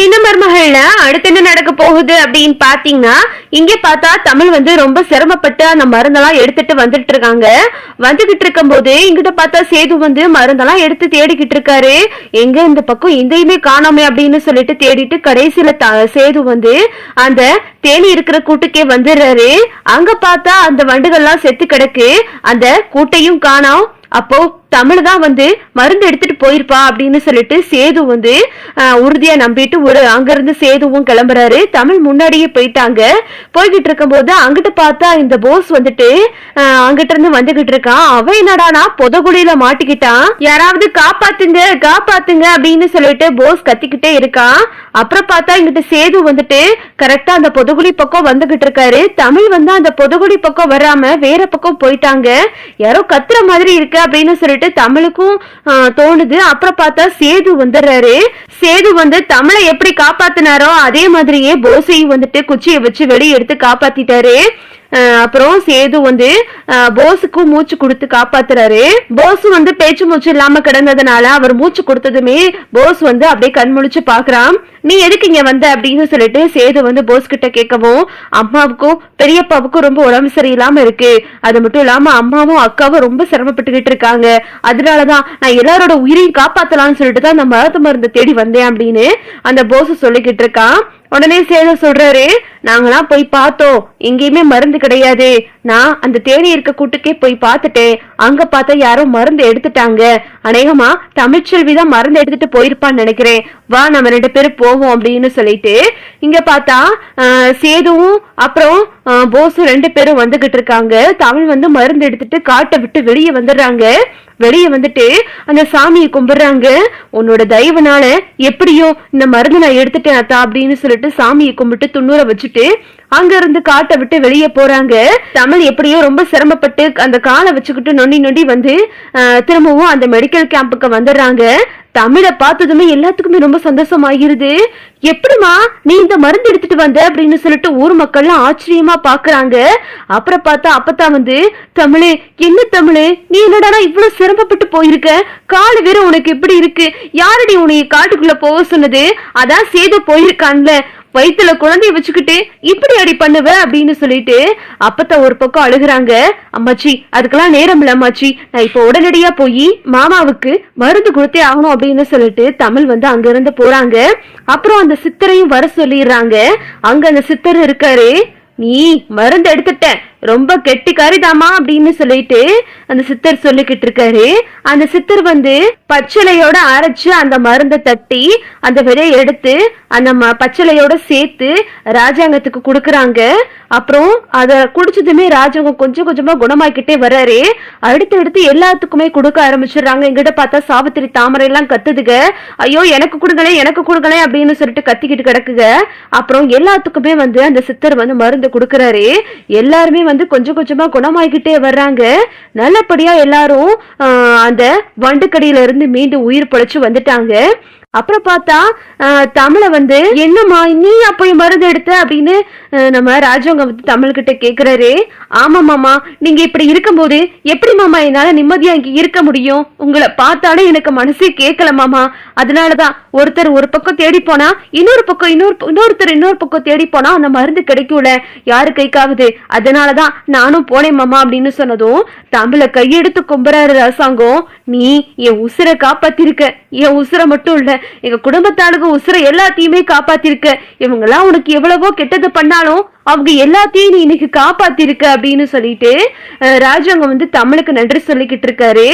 சின்ன மருமகள்ல அடுத்து என்ன நடக்க போகுது அப்படின்னு பாத்தீங்கன்னா இங்க பார்த்தா தமிழ் வந்து ரொம்ப சிரமப்பட்டு அந்த மருந்தெல்லாம் எடுத்துட்டு வந்துட்டு இருக்காங்க. வந்துகிட்டு இருக்கும்போது இங்கிட்ட பார்த்தா சேது வந்து மருந்தெல்லாம் எடுத்து தேடிக்கிட்டு இருக்காரு. எங்க இந்த பக்கம் எந்தையுமே காணாமே அப்படின்னு சொல்லிட்டு தேடிட்டு கடைசியில த- சேது வந்து அந்த தேனி இருக்கிற கூட்டுக்கே வந்துடுறாரு. அங்க பார்த்தா அந்த வண்டுகள்லாம் செத்து கிடக்கு. அந்த கூட்டையும் காணோம். அப்போ தமிழ் தான் வந்து மருந்து எடுத்துட்டு போயிருப்பா அப்படின்னு சொல்லிட்டு சேது வந்து ஆஹ், உறுதியா நம்பிட்டு ஒரு அங்கிருந்து சேதுவும் கிளம்புறாரு. தமிழ் முன்னாடியே போயிட்டாங்க. போய்கிட்டு இருக்கும்போது அங்கிட்டு பார்த்தா இந்த போஸ் வந்துட்டு அங்கிட்ட இருந்து வந்துகிட்டு இருக்கான். அவன் என்னடானா புதகுழியில மாட்டிக்கிட்டான். யாராவது காப்பாத்துங்க காப்பாத்துங்க அப்படின்னு சொல்லிட்டு போஸ் கத்திக்கிட்டே இருக்கான். அப்புறம் பார்த்தா இங்கிட்ட சேது வந்துட்டு கரெக்டா அந்த பொதுகுழி பக்கம் வந்துகிட்டு இருக்காரு. தமிழ் வந்து அந்த பொதுகுழி பக்கம் வராம வேற பக்கம் போயிட்டாங்க. யாரோ கத்துற மாதிரி இருக்கு அப்படின்னு சொல்லிட்டு தமிழுக்கும் தோணுது. அப்புறம் பார்த்தா சேது வந்துடுறாரு. சேது வந்து தமிழை எப்படி காப்பாத்தினாரோ அதே மாதிரியே போசையும் வந்துட்டு குச்சியை வச்சு வெளியே எடுத்து காப்பாத்திட்டாரு. அப்புறம் சேது வந்து போஸுக்கும் மூச்சு கொடுத்து காப்பாத்துறாரு. போஸ் வந்து பேச்சு மூச்சு இல்லாம கிடந்ததுனால அவர் மூச்சு கொடுத்ததுமே போஸ் வந்து அப்படியே கண் முழிச்சு பாக்குறான் நீ எதுக்கு இங்க வந்த? அப்படின்னு சொல்லிட்டு சேது வந்து போஸ் கிட்ட கேட்கவும் அம்மாவுக்கும் பெரியப்பாவுக்கும் ரொம்ப உடம்பு சரியில்லாம இருக்கு. அது மட்டும் இல்லாம அம்மாவும் அக்காவும் ரொம்ப சிரமப்பட்டுக்கிட்டு இருக்காங்க. அதனாலதான் நான் எல்லாரோட உயிரையும் காப்பாத்தலாம்னு சொல்லிட்டு தான் அந்த மருந்து மருந்து தேடி வந்தேன் அப்படின்னு அந்த போஸ் சொல்லிக்கிட்டு இருக்கான். உடனே சேதம் சொல்றாரு நாங்களாம் போய் பார்த்தோம். எங்கேயுமே மருந்து கிடையாது. நான் அந்த தேனி இருக்க கூட்டுக்கே போய் பார்த்துட்டேன். அங்க பார்த்தா யாரோ மருந்து எடுத்துட்டாங்க. அநேகமா தமிழ்ச்செல்வி தான் மருந்து எடுத்துட்டு போயிருப்பான்னு நினைக்கிறேன். வா நம்ம ரெண்டு பேரும் போவோம் அப்படின்னு சொல்லிட்டு இங்க பார்த்தா சேதுவும் அப்புறம் ஆஹ், போஸும் ரெண்டு பேரும் வந்துகிட்டு இருக்காங்க. தமிழ் வந்து மருந்து எடுத்துட்டு காட்டை விட்டு வெளியே வந்துடுறாங்க. வெளியே வந்துட்டு அந்த சாமியை கும்பிடுறாங்க. உன்னோட தயவுனால எப்படியோ இந்த மருந்து நான் எடுத்துட்டேன் அத்தா அப்படின்னு சொல்லிட்டு சாமியை கும்பிட்டு துண்ணூரை வச்சுட்டு அங்க இருந்து காட்டை விட்டு வெளியே போறாங்க. தமிழ் எப்படியோ ரொம்ப சிரமப்பட்டு அந்த காலை வச்சுக்கிட்டு நொண்டி நொண்டி வந்து திரும்பவும் அந்த மெடிக்கல் கேம்புக்கு வந்துடுறாங்க. தமிழை பார்த்ததுமே எல்லாத்துக்குமே ரொம்ப சந்தோஷமாகிருது. எப்படிமா நீ இந்த மருந்து எடுத்துட்டு வந்த அப்படின்னு சொல்லிட்டு ஊர் மக்கள்லாம் ஆச்சரியமா பாக்குறாங்க. அப்புறம் பார்த்தா அப்பதான் வந்து தமிழே என்ன தமிழே? நீ என்னடா இவ்வளவு சிரமப்பட்டு போயிருக்க? காலு வேற உனக்கு எப்படி இருக்கு? யாரடி உனைய காட்டுக்குள்ள போக சொன்னது? அதான் சேது போயிருக்கான்ல. வயித்துல குழந்தைய வச்சுக்கிட்டு இப்படி அடி பண்ணுவ? அப்படின்னு சொல்லிட்டு அப்பத்த ஒரு பக்கம் அழுகுறாங்க. அம்மாச்சி அதுக்கெல்லாம் நேரம் இல்ல அம்மாச்சி. நான் இப்போ உடனடியா போய் மாமாவுக்கு மருந்து கொடுத்தே ஆகணும் அப்படின்னு சொல்லிட்டு தமிழ் வந்து அங்க இருந்து போறாங்க. அப்புறம் அந்த சித்தரையும் வர சொல்லிடுறாங்க. அங்க அந்த சித்தர் இருக்காரு. நீ மருந்து எடுத்துட்ட. ரொம்ப கெட்டிக்காரிதாமா அப்படின்னு சொல்லிட்டு அந்த சித்தர் சொல்லிக்கிட்டு இருக்காரு. அந்த சித்தர் வந்து பச்சிலையோட அரைச்சு அந்த மருந்தை தட்டி அந்த விதையை எடுத்து அந்த ம- பச்சிலையோட சேர்த்து ராஜாங்கத்துக்கு கொடுக்கறாங்க. அப்புறம் அத குடிச்சதுமே ராஜாங்கம் கொஞ்சம் கொஞ்சமா குணமாக்கிட்டே வர்றாரு. அடுத்து எல்லாத்துக்குமே கொடுக்க ஆரம்பிச்சிடுறாங்க. எங்கிட்ட பார்த்தா சாவித்திரி தாமரை எல்லாம் கத்துதுங்க. ஐயோ எனக்கு கொடுங்களேன் எனக்கு கொடுங்களேன் அப்படின்னு சொல்லிட்டு கத்திக்கிட்டு கிடக்குங்க. அப்புறம் எல்லாத்துக்குமே வந்து அந்த சித்தர் வந்து மருந்து கொடுக்கறாரு. எல்லாருமே வந்து கொஞ்சம் கொஞ்சமா குணமாகிக்கிட்டே வர்றாங்க. நல்லபடியா எல்லாரும் அந்த வண்டுக்கடியில இருந்து மீண்டும் உயிர் பிழைச்சு வந்துட்டாங்க. அப்புறம் பார்த்தா ஆஹ், தமிழை வந்து என்னம்மா நீ அப்பயும் மருந்து எடுத்த? அப்படின்னு நம்ம ராஜவங்க வந்து தமிழ்கிட்ட கேக்குறாரு. ஆமா மாமா நீங்க இப்படி இருக்கும்போது எப்படி மாமா என்னால நிம்மதியா இங்க இருக்க முடியும்? உங்களை பார்த்தாலே எனக்கு மனசே கேட்கல மாமா. அதனாலதான் ஒருத்தர் ஒரு பக்கம் தேடி போனா இன்னொரு பக்கம் இன்னொரு இன்னொருத்தர் இன்னொரு பக்கம் தேடி போனா அந்த மருந்து கிடைக்கும்ல. யாரு கைக்காகுது அதனாலதான் நானும் போனேன் மாமா அப்படின்னு சொன்னதும் தமிழ கையெடுத்து கும்புறாரு அரசாங்கம். நீ என் உசுரை காப்பாத்திருக்க. என் உசுரை மட்டும் இல்ல எங்க குடும்பத்தாளுக்கு உசுரை எல்லாத்தையுமே காப்பாத்திருக்க. இவங்கெல்லாம் உனக்கு எவ்வளவோ கெட்டது பண்ணாலும் அவங்க எல்லாத்தையும் நீ இன்னைக்கு காப்பாத்திருக்க அப்படின்னு சொல்லிட்டு ராஜாங்க வந்து தமிழுக்கு நன்றி சொல்லிக்கிட்டு இருக்காரு.